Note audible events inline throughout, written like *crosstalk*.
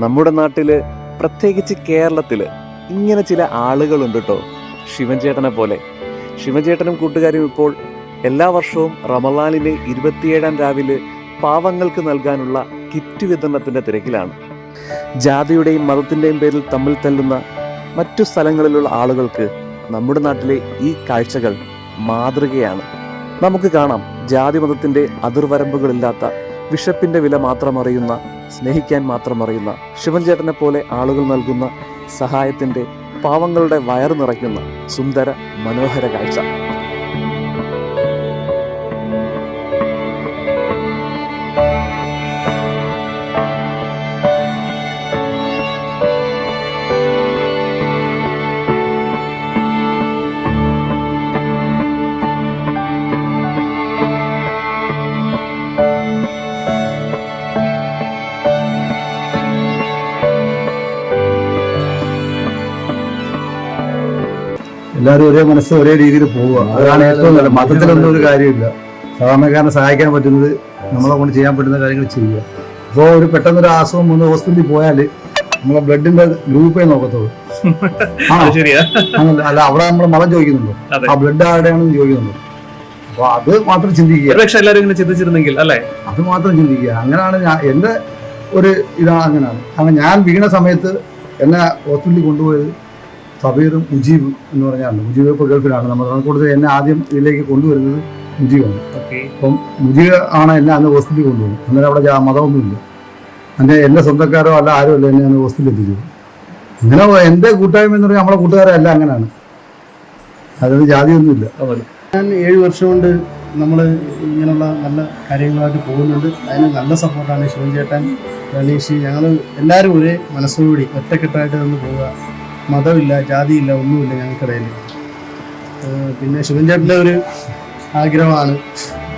നമ്മുടെ നാട്ടിൽ പ്രത്യേകിച്ച് കേരളത്തിൽ ഇങ്ങനെ ചില ആളുകളുണ്ട് കേട്ടോ ശിവൻചേട്ടനെ പോലെ. ശിവൻചേട്ടനും കൂട്ടുകാരും ഇപ്പോൾ എല്ലാ വർഷവും റമലാനിലെ ഇരുപത്തിയേഴാം രാവിലെ പാവങ്ങൾക്ക് നൽകാനുള്ള കിറ്റ് വിതരണത്തിന്റെ തിരക്കിലാണ്. ജാതിയുടെയും മതത്തിന്റെയും പേരിൽ തമ്മിൽ തല്ലുന്ന മറ്റു സ്ഥലങ്ങളിലുള്ള ആളുകൾക്ക് നമ്മുടെ നാട്ടിലെ ഈ കാഴ്ചകൾ മാതൃകയാണ്. നമുക്ക് കാണാം ജാതി മതത്തിന്റെ അതിർവരമ്പുകളില്ലാത്ത വിഷപ്പിന്റെ വില മാത്രം അറിയുന്ന സ്നേഹിക്കാൻ മാത്രം അറിയുന്ന ശിവൻചേട്ടനെ പോലെ ആളുകൾ നൽകുന്ന സഹായത്തിന്റെ പാവങ്ങളുടെ വയറ് നിറയ്ക്കുന്ന സുന്ദര മനോഹര കാഴ്ച. എല്ലാവരും ഒരേ മനസ്സ് ഒരേ രീതിയിൽ പോവുക. അതാണ് ഏറ്റവും നല്ല മതത്തിലൊന്നും ഒരു കാര്യമില്ല. സാധാരണക്കാരനെ സഹായിക്കാൻ പറ്റുന്നത് നമ്മളെ കൊണ്ട് ചെയ്യാൻ പറ്റുന്ന കാര്യങ്ങൾ ചെയ്യുക. അപ്പോൾ ഒരു പെട്ടെന്നൊരു അസുഖം വന്ന് ഹോസ്പിറ്റലിൽ പോയാൽ നമ്മളെ ബ്ലഡിന്റെ ഗ്രൂപ്പേ നോക്കത്തുള്ളൂ. *laughs* അല്ല അവിടെ നമ്മൾ മതം ചോദിക്കുന്നുണ്ടോ. ആ ബ്ലഡ് ആരുടെയാണെന്ന് ചോദിക്കുന്നുണ്ടോ. അപ്പൊ അത് മാത്രം ചിന്തിക്കുക. എല്ലാവരും ഇങ്ങനെ ചിന്തിച്ചിരുന്നെങ്കിൽ അല്ലേ? അത് മാത്രം ചിന്തിക്കുക. അങ്ങനെയാണ് ഞാൻ എന്റെ ഒരു ഇതാണ് അങ്ങനെയാണ്. അങ്ങനെ ഞാൻ വീണ സമയത്ത് എന്നെ ഹോസ്പിറ്റലിൽ കൊണ്ടുപോയത്. സബീറും മുജീബ് എന്ന് പറഞ്ഞാണ് മുജീബ് ഇപ്പോൾ ഗൾഫിലാണ്. നമ്മൾ കൂടുതൽ എന്നെ ആദ്യം ഇതിലേക്ക് കൊണ്ടുവരുന്നത് മുജീബാണ്. അപ്പം മുജീബ് ആണ് എന്നെ അന്ന് ഹോസ്പിറ്റലിൽ കൊണ്ടുപോകുന്നത് അന്നേരം അവിടെ മതമൊന്നുമില്ല. എന്റെ എന്റെ സ്വന്തക്കാരോ അല്ല ആരും അല്ല എന്നെ അന്ന് ഹോസ്പിറ്റലിൽ എത്തിച്ചത്. അങ്ങനെ എന്റെ കൂട്ടായ്മ എന്ന് പറഞ്ഞാൽ നമ്മളെ കൂട്ടുകാരല്ല അങ്ങനെയാണ്. അതായത് ജാതിയൊന്നുമില്ല. ഞാൻ ഏഴ് വർഷം കൊണ്ട് നമ്മൾ ഇങ്ങനെയുള്ള നല്ല കാര്യങ്ങളായിട്ട് പോകുന്നുണ്ട്. അതിന് നല്ല സപ്പോർട്ടാണ് ശിവൻ ചേട്ടൻ ഗണേഷ് ഞങ്ങൾ എല്ലാവരും ഒരേ മനസ്സോടുകൂടി ഒറ്റക്കെട്ടായിട്ട് നിന്ന് പോവുക. മതമില്ല ജാതിയില്ല ഒന്നുമില്ല ഞങ്ങൾക്കിടയിൽ. പിന്നെ ശിവൻ ചേട്ടന്റെ ഒരു ആഗ്രഹമാണ്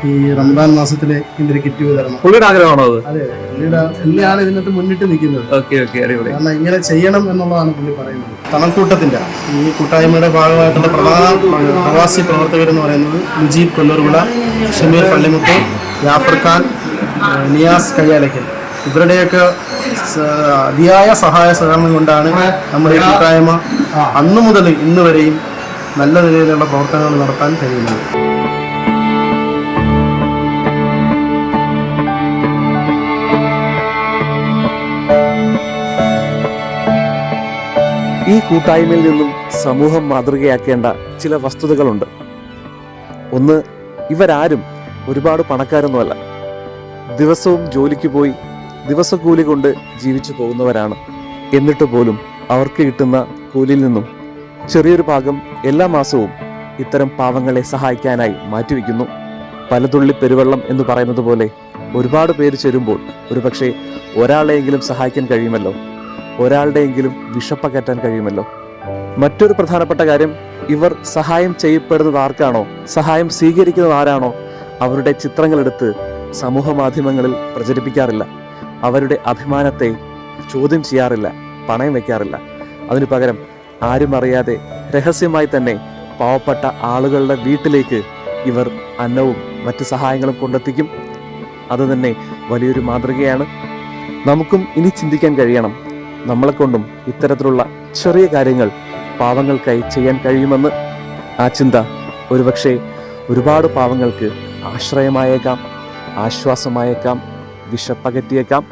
ഈ റംസാൻ മാസത്തിലെ ഒരു കിറ്റ് വിതരണം. പുള്ളിയുടെ ആഗ്രഹമാണോ അത്? അതെ പുള്ളിയുടെ ഇതിനകത്ത് മുന്നിട്ട് നിൽക്കുന്നത്. ഓക്കെ ഓക്കെ അടിപൊളി. കാരണം ഇങ്ങനെ ചെയ്യണം എന്നുള്ളതാണ് പുള്ളി പറയുന്നത്. തണൽക്കൂട്ടത്തിന്റെ ഈ കൂട്ടായ്മയുടെ ഭാഗമായിട്ടുള്ള പ്രധാന പ്രവാസി പ്രവർത്തകർ എന്ന് പറയുന്നത് മുജീബ് കൊല്ലൂർവിള ഷമീർ പള്ളിമുത്ത് യാഫർ ഖാൻ നിയാസ് കയ്യാലയ്ക്കൽ. ഇവരുടെയൊക്കെ അതിയായ സഹായ സഹകരണം കൊണ്ടാണ് നമ്മുടെ ഈ കൂട്ടായ്മ അന്നു മുതൽ ഇന്ന് വരെയും നല്ല നിലയിലുള്ള പ്രവർത്തനങ്ങൾ നടത്താൻ കഴിയുന്നത്. ഈ കൂട്ടായ്മയിൽ നിന്നും സമൂഹം മാതൃകയാക്കേണ്ട ചില വസ്തുതകളുണ്ട്. ഒന്ന് ഇവരാരും ഒരുപാട് പണക്കാരൊന്നുമല്ല. ദിവസവും ജോലിക്ക് പോയി ദിവസക്കൂലി കൊണ്ട് ജീവിച്ചു പോകുന്നവരാണ്. എന്നിട്ട് പോലും അവർക്ക് കിട്ടുന്ന കൂലിയിൽ നിന്നും ചെറിയൊരു ഭാഗം എല്ലാ മാസവും ഇത്തരം പാവങ്ങളെ സഹായിക്കാനായി മാറ്റിവെക്കുന്നു. പലതുള്ളി പെരുവെള്ളം എന്ന് പറയുന്നത് പോലെ ഒരുപാട് പേര് ചേരുമ്പോൾ ഒരുപക്ഷെ ഒരാളെയെങ്കിലും സഹായിക്കാൻ കഴിയുമല്ലോ. ഒരാളുടെയെങ്കിലും വിഷപ്പകറ്റാൻ കഴിയുമല്ലോ. മറ്റൊരു പ്രധാനപ്പെട്ട കാര്യം ഇവർ സഹായം ചെയ്യപ്പെടുന്നത് ആർക്കാണോ? സഹായം സ്വീകരിക്കുന്നത് ആരാണോ? അവരുടെ ചിത്രങ്ങളെടുത്ത് സമൂഹ മാധ്യമങ്ങളിൽ പ്രചരിപ്പിക്കാറില്ല. അവരുടെ അഭിമാനത്തെ ചോദ്യം ചെയ്യാറില്ല പണയം വെക്കാറില്ല അതിനു പകരം ആരും അറിയാതെ രഹസ്യമായി തന്നെ പാവപ്പെട്ട ആളുകളുടെ വീട്ടിലേക്ക് ഇവർ അന്നവും മറ്റ് സഹായങ്ങളും കൊണ്ടെത്തിക്കും. അത് തന്നെ വലിയൊരു മാതൃകയാണ്. നമുക്കും ഇനി ചിന്തിക്കാൻ കഴിയണം. നമ്മളെ കൊണ്ടും ഇത്തരത്തിലുള്ള ചെറിയ കാര്യങ്ങൾ പാവങ്ങൾക്കായി ചെയ്യാൻ കഴിയുമെന്ന്. ആ ചിന്ത ഒരുപക്ഷെ ഒരുപാട് പാവങ്ങൾക്ക് ആശ്രയമായേക്കാം ആശ്വാസമായേക്കാം. വിശപ്പകറ്റിയേക്കാം